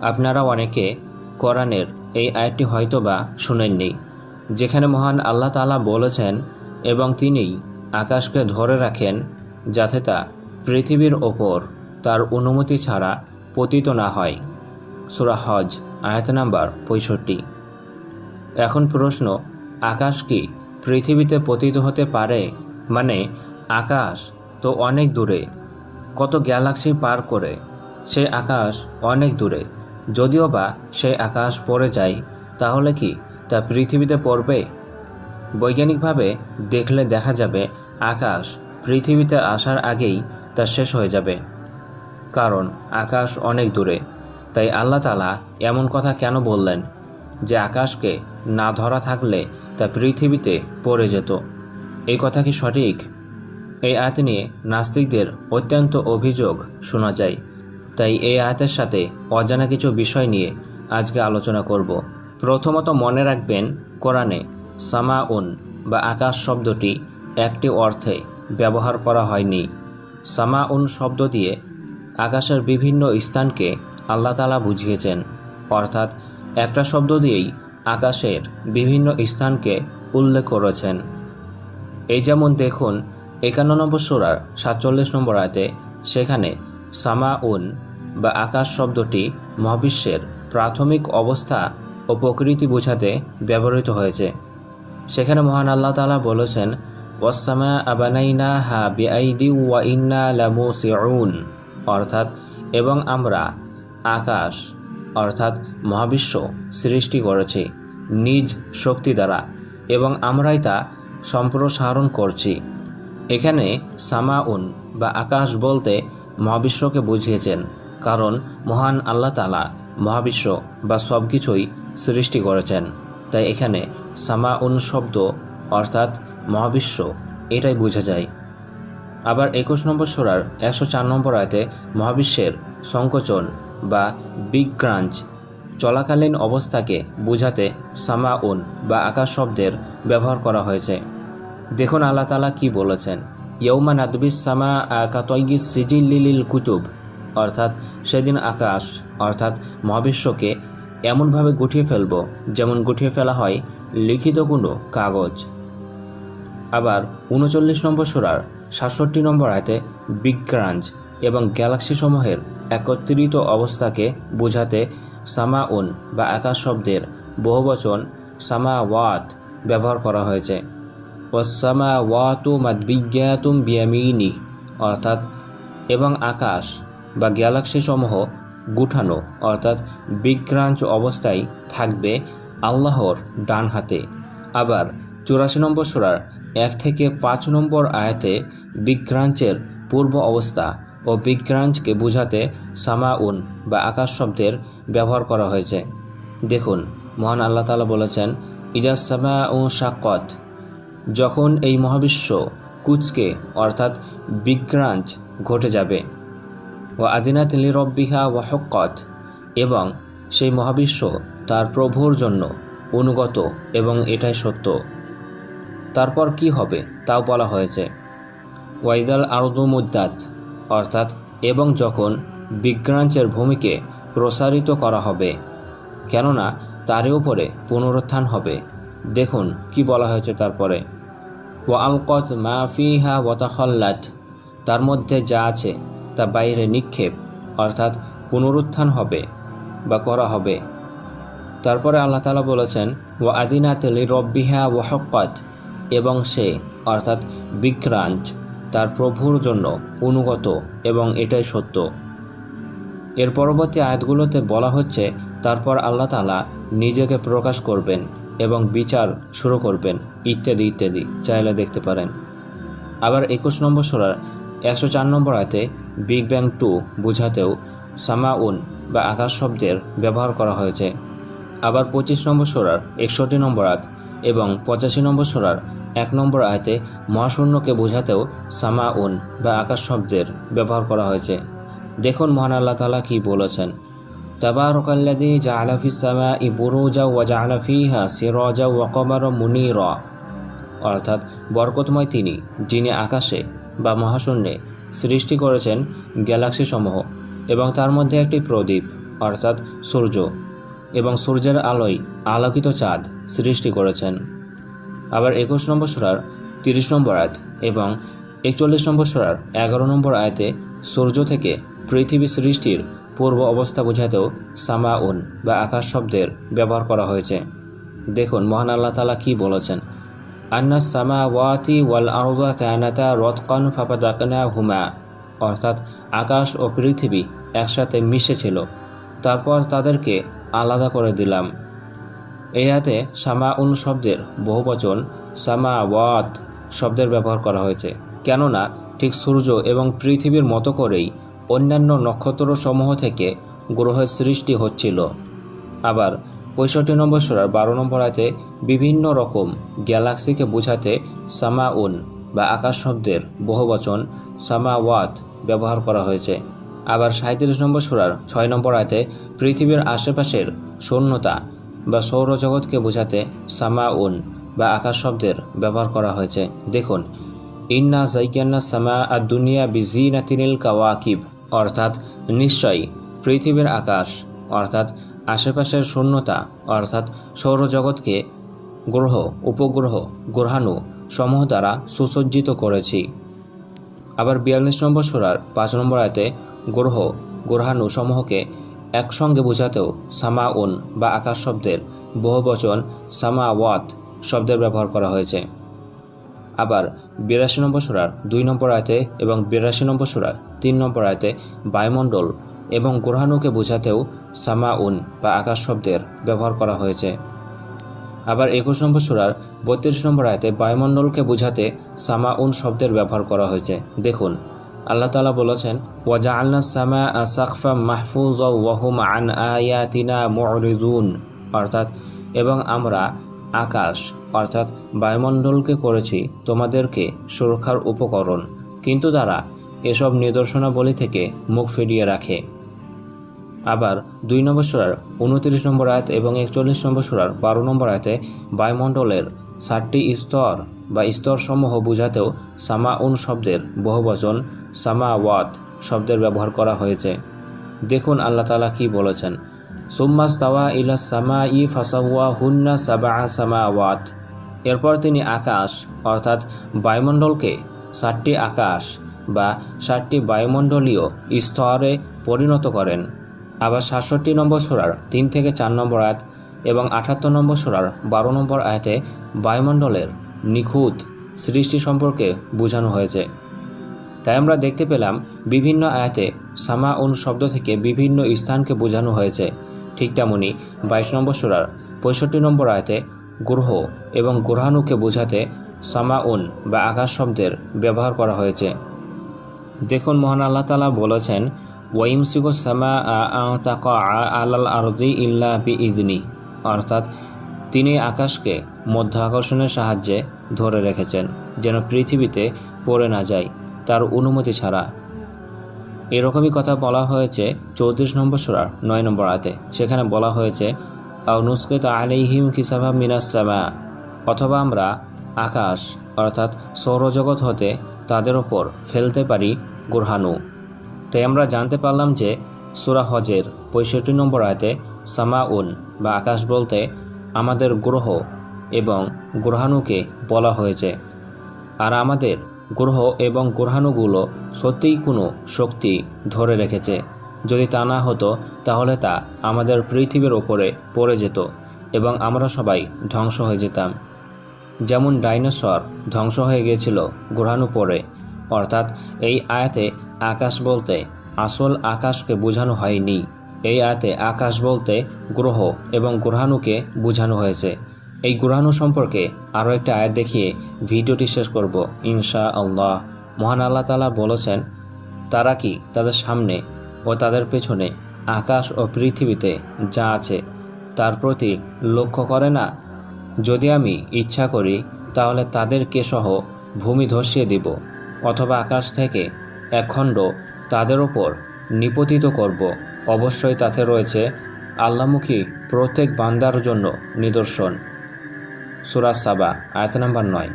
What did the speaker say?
আপনারা অনেকে কোরআনের এই আয়াতটি হয়তোবা শুনেননি, যেখানে মহান আল্লাহ তালা বলেছেন এবং তিনিই আকাশকে ধরে রাখেন যাতে তা পৃথিবীর ওপর তার অনুমতি ছাড়া পতিত না হয়। সুরা হজ, আয়াত নাম্বার পঁয়ষট্টি। এখন প্রশ্ন, আকাশ কি পৃথিবীতে পতিত হতে পারে? মানে আকাশ তো অনেক দূরে, কত গ্যালাক্সি পার করে, সে আকাশ অনেক দূরে। যদিও বা সেই আকাশ পড়ে যায়, তাহলে কি তা পৃথিবীতে পড়বে? বৈজ্ঞানিকভাবে দেখলে দেখা যাবে আকাশ পৃথিবীতে আসার আগেই তা শেষ হয়ে যাবে। কারণ আকাশ অনেক দূরে। তাই আল্লাহ তালা এমন কথা কেন বললেন যে আকাশকে না ধরা থাকলে তা পৃথিবীতে পড়ে যেত? এই কথা কি সঠিক? এই আয়াত নিয়ে নাস্তিকদের অত্যন্ত অভিযোগ শোনা যায়। তাই এই আয়াতের সাথে অজানা কিছু বিষয় নিয়ে আজকে আলোচনা করব। প্রথমত মনে রাখবেন, কোরআনে সামা উন বা আকাশ শব্দটি একটি অর্থে ব্যবহার করা হয়নি। সামা উন শব্দ দিয়ে আকাশের বিভিন্ন স্থানকে আল্লাহ তালা বুঝিয়েছেন। অর্থাৎ একটা শব্দ দিয়েই আকাশের বিভিন্ন স্থানকে উল্লেখ করেছেন। এই যেমন দেখুন, একান্ন নম্বর সোরার সাতচল্লিশ নম্বর আয়তে সেখানে সামা উন বা আকাশ শব্দটি মহাবিশ্বের প্রাথমিক অবস্থা ও প্রকৃতি বোঝাতে ব্যবহৃত হয়েছে। সেখানে মহান আল্লাহ তালা বলেছেন ওয়াসামা আবানাইনা হা বিআইদি ওয়া ইন্না লামু অর্থাৎ, এবং আমরা আকাশ, অর্থাৎ মহাবিশ্ব সৃষ্টি করেছি নিজ শক্তি দ্বারা, এবং আমরাই তা সম্প্রসারণ করছি। এখানে সামাউন বা আকাশ বলতে মহাবিশ্বকে বুঝিয়েছেন। কারণ মহান আল্লাহ তালা মহাবিশ্ব বা সব কিছুই সৃষ্টি করেছেন। তাই এখানে সামাউন শব্দ অর্থাৎ মহাবিশ্ব এটাই বোঝা যায়। আবার একুশ নম্বর সোরার একশো চার নম্বর আয়তে মহাবিশ্বের সংকোচন বা বিগ ক্রাঞ্চ চলাকালীন অবস্থাকে বোঝাতে সামাউন বা আকাশ শব্দের ব্যবহার করা হয়েছে। দেখুন আল্লাহ তালা কি বলেছেন ইয়ৌমান আদবিস সামা আকাতয়িস সিজিল্লিল কুতুব। অর্থাৎ সেদিন আকাশ, অর্থাৎ মহাবিশ্বকে এমনভাবে গুটিয়ে ফেলব যেমন গুটিয়ে ফেলা হয় লিখিত কোনো কাগজ। আবার উনচল্লিশ নম্বর সোরার সাতষট্টি নম্বর আয়তে বিজ্ঞাঞ্জ এবং গ্যালাক্সি সমূহের একত্রিত অবস্থাকে বোঝাতে সামাউন বা আকাশ শব্দের বহুবচন সামা ওয়াত ব্যবহার করা হয়েছে। ওয়াসামা ওয়াতু মাদবিজ্ঞাতুম বিয়ামিনি, অর্থাৎ এবং আকাশ বা গ্যালাক্সি সমূহ গুঠানো, অর্থাৎ বিজ্ঞাঞ্চ অবস্থায় থাকবে আল্লাহর ডান হাতে। আবার চুরাশি নম্বর সোরার এক থেকে পাঁচ নম্বর আয়াতে বিজ্ঞাঞ্চের পূর্ব অবস্থা ও বিজ্ঞাঞ্চকে বোঝাতে সামাউন বা আকাশ শব্দের ব্যবহার করা হয়েছে। দেখুন, মহান আল্লাহ তালা বলেছেন ইজাজ সামা ও শাকত যখন এই মহাবিশ্ব কুচকে, অর্থাৎ বিজ্ঞাঞ্চ ঘটে যাবে। ও আজিনাত লিরব্বিহা ওয়াহকত এবং সেই মহাবিশ্ব তার প্রভুর জন্য অনুগত এবং এটাই সত্য। তারপর কি হবে তাও বলা হয়েছে। ওয়াইদাল আরদু মুদ্দাত, অর্থাৎ এবং যখন বিজ্ঞাঞ্চের ভূমিকে প্রসারিত করা হবে, কেননা তারই উপরে পুনরুত্থান হবে। দেখুন কি বলা হয়েছে তারপরে। ও আলকত মাফিহা ওয়াতাখল্লাত তার মধ্যে যা আছে তা বাইরে নিক্ষেপ, অর্থাৎ পুনরুত্থান হবে বা করা হবে। তারপরে আল্লাহ তালা বলেছেন ও আদিনাত রব্বিহা ওয়াহকত এবং সে, অর্থাৎ বিক্রাঞ্চ তার প্রভুর জন্য অনুগত এবং এটাই সত্য। এর পরবর্তী আয়াতগুলোতে বলা হচ্ছে, তারপর আল্লাহ তালা নিজেকে প্রকাশ করবেন এবং বিচার শুরু করবেন ইত্যাদি ইত্যাদি। চাইলে দেখতে পারেন। আবার একুশ নম্বর সোরার একশো চার নম্বর আয়তে বিগ ব্যাং টু বোঝাতেও সামাউন বা আকাশ শব্দের ব্যবহার করা হয়েছে। আবার পঁচিশ নম্বর সোরার একষট্টি নম্বর আয়াত এবং পঁচাশি নম্বর সোরার এক নম্বর আয়তে মহাশূন্যকে বোঝাতেও সামাউন বা আকাশ শব্দের ব্যবহার করা হয়েছে। দেখুন মহান আল্লাহ তালা কি বলেছেন। তাবারকাল্লাদি জাআলাফিস সামা ই বুরুজা ওয়া জাআলাফিহা সিরাজা ওয়া কমার মুনিরা। অর্থাৎ বরকতময় তিনি, যিনি আকাশে বা মহাশূন্যে সৃষ্টি করেছেন গ্যালাক্সি সমূহ এবং তার মধ্যে একটি প্রদীপ, অর্থাৎ সূর্য, এবং সূর্যের আলোয় আলোকিত চাঁদ সৃষ্টি করেছেন। আবার একুশ নম্বর সুরার তিরিশ নম্বর আয়াত এবং একচল্লিশ নম্বর সুরার এগারো নম্বর আয়াতে সূর্য থেকে পৃথিবী সৃষ্টির পূর্ব অবস্থা বোঝাতেও সামাউন বা আকাশ শব্দের ব্যবহার করা হয়েছে। দেখুন, মহান আল্লাহ তালা কি বলেছেন। আন্না সামা ওয়াতি ওয়াল আরদা কানাতা রতকান ফাপাদাকনা হুমা অর্থাৎ আকাশ ও পৃথিবী একসাথে মিশেছিল। তারপর তাদেরকে আলাদা করে দিলাম। এই হাতে সামা উন শব্দের বহুবচন সামা ওয়াত শব্দের ব্যবহার করা হয়েছে। কেননা ঠিক সূর্য এবং পৃথিবীর মতো করেই অন্যান্য নক্ষত্রসমূহ থেকে গ্রহের সৃষ্টি হচ্ছিল। আবার পঁয়ষট্টি নম্বর সুরার বারো নম্বর আয়তে বিভিন্ন রকম গ্যালাক্সিকে বোঝাতে সামা উন বা আকাশ শব্দের বহুবচন সামা ওয়াত ব্যবহার করা হয়েছে। আবার সাঁত্রিশ নম্বর সুরার ছয় নম্বর আয়তে পৃথিবীর আশেপাশের শূন্যতা বা সৌরজগৎকে বোঝাতে সামা উন বা আকাশ শব্দের ব্যবহার করা হয়েছে। দেখুন, ইন্না জাইকান্না সামা আর দুনিয়া বিজি বিজিনাতিনিল কাওয়াকিব অর্থাৎ নিশ্চয়ই পৃথিবীর আকাশ, অর্থাৎ আশেপাশের শূন্যতা, অর্থাৎ সৌরজগৎকে গ্রহ, উপগ্রহ, গ্রহাণু সমূহ দ্বারা সুসজ্জিত করেছি। আবার বিয়াল্লিশ নম্বর সোরার পাঁচ নম্বর আয়তে গ্রহ, গ্রহাণু সমূহকে একসঙ্গে বোঝাতেও সামা উন বা আকাশ শব্দের বহুবচন সামা ওয়াত শব্দের ব্যবহার করা হয়েছে। আবার বিরাশি নম্বর সুরার দুই নম্বর আয়তে এবং বিরাশি নম্বর সুরার তিন নম্বর আয়তে বায়ুমণ্ডল এবং গ্রহাণুকে বোঝাতেও সামা উন বা আকাশ শব্দের ব্যবহার করা হয়েছে। আবার একুশ নম্বর সুরার বত্রিশ নম্বর আয়তে বায়ুমণ্ডলকে বোঝাতে সামা উন শব্দের ব্যবহার করা হয়েছে। দেখুন, আল্লাহ তালা বলেছেন ওয়াজা আল্লাহ সামা সাকফা মাহফুজ ওয়াহুম আন আয়াতিনা মরিজুন অর্থাৎ, এবং আমরা আকাশ, অর্থাৎ বায়ুমণ্ডলকে করেছি তোমাদেরকে সুরক্ষার উপকরণ। কিন্তু তারা এসব নিদর্শনাবলী থেকে মুখ ফিরিয়ে রাখে। আবার দুই নম্বর সুরার উনত্রিশ নম্বর আয়াত এবং একচল্লিশ নম্বর সুরার বারো নম্বর আয়াতে বায়ুমণ্ডলের ষাটটি স্তর বা স্তরসমূহ বোঝাতেও সামা উন শব্দের বহুবচন সামা ওয়াত শব্দের ব্যবহার করা হয়েছে। দেখুন আল্লাহ তালা কি বলেছেন। সুম্মাস তাওয়া ইলা সামা ই ফাসাওয়া হুন্না সাবা সামা ওয়াত এরপর তিনি আকাশ, অর্থাৎ বায়ুমণ্ডলকে ষাটটি আকাশ বা ষাটটি বায়ুমণ্ডলীয় স্তরে পরিণত করেন। আবার সাতষট্টি নম্বর সোরার তিন থেকে চার নম্বর আয়াত এবং আটাত্তর নম্বর সোরার বারো নম্বর আয়াতে বায়ুমণ্ডলের নিখুঁত সৃষ্টি সম্পর্কে বোঝানো হয়েছে। তাই আমরা দেখতে পেলাম বিভিন্ন আয়াতে সামা উন শব্দ থেকে বিভিন্ন স্থানকে বোঝানো হয়েছে। ঠিক তেমনি বাইশ নম্বর সোরার পঁয়ষট্টি নম্বর আয়াতে গ্রহ এবং গ্রহাণুকে বোঝাতে সামা উন বা আকাশ শব্দের ব্যবহার করা হয়েছে। দেখুন, মহান আল্লাহ তালা বলেছেন ওয়াইমসিকো সামা আলাল আরদি ইল্লা বি ইদনি অর্থাৎ তিনি আকাশকে মধ্য আকর্ষণের সাহায্যে ধরে রেখেছেন, যেন পৃথিবীতে পড়ে না যায় তার অনুমতি ছাড়া। এরকমই কথা বলা হয়েছে চৌত্রিশ নম্বর সুরার নয় নম্বর আতে সেখানে বলা হয়েছে আউনুস্কিত আলাইহিম কিসাবা মিনাসামা অথবা আমরা আকাশ, অর্থাৎ সৌরজগৎ হতে তাদের ওপর ফেলতে পারি গ্রহাণু তাই আমরা জানতে পারলাম যে সুরা হজের পঁয়ষট্টি নম্বর আয়তে সামা উন বা আকাশ বলতে আমাদের গ্রহ এবং গ্রহাণুকে বলা হয়েছে। আর আমাদের গ্রহ এবং গ্রহাণুগুলো সত্যিই কোনো শক্তি ধরে রেখেছে। যদি তা না হতো, তাহলে তা আমাদের পৃথিবীর ওপরে পড়ে যেত এবং আমরা সবাই ধ্বংস হয়ে যেতাম। যেমন ডাইনোসর ধ্বংস হয়ে গিয়েছিল গ্রহাণু পড়ে অর্থাৎ এই আয়াতে আকাশ বলতে আসল আকাশকে বোঝানো হয়নি। এই আয়াতে আকাশ বলতে গ্রহ এবং গ্রহাণুকে বোঝানো হয়েছে। এই গ্রহাণু সম্পর্কে আরও একটা আয়াত দেখিয়ে ভিডিওটি শেষ করব ইনশা আল্লাহ মহান আল্লাহ তালা বলেছেন, তারা কি তাদের সামনে ও তাদের পেছনে আকাশ ও পৃথিবীতে যা আছে তার প্রতি লক্ষ্য করে না? যদি আমি ইচ্ছা করি, তাহলে তাদেরকে সহ ভূমি ধসিয়ে দিব। অথবা আকাশ থেকে একখণ্ড তাদের ওপর নিপতিত করব। অবশ্যই তাতে রয়েছে আল্লামুখী প্রত্যেক বান্দার জন্য নিদর্শন। সুরাজ সাবা, আয়াত নাম্বার নয়।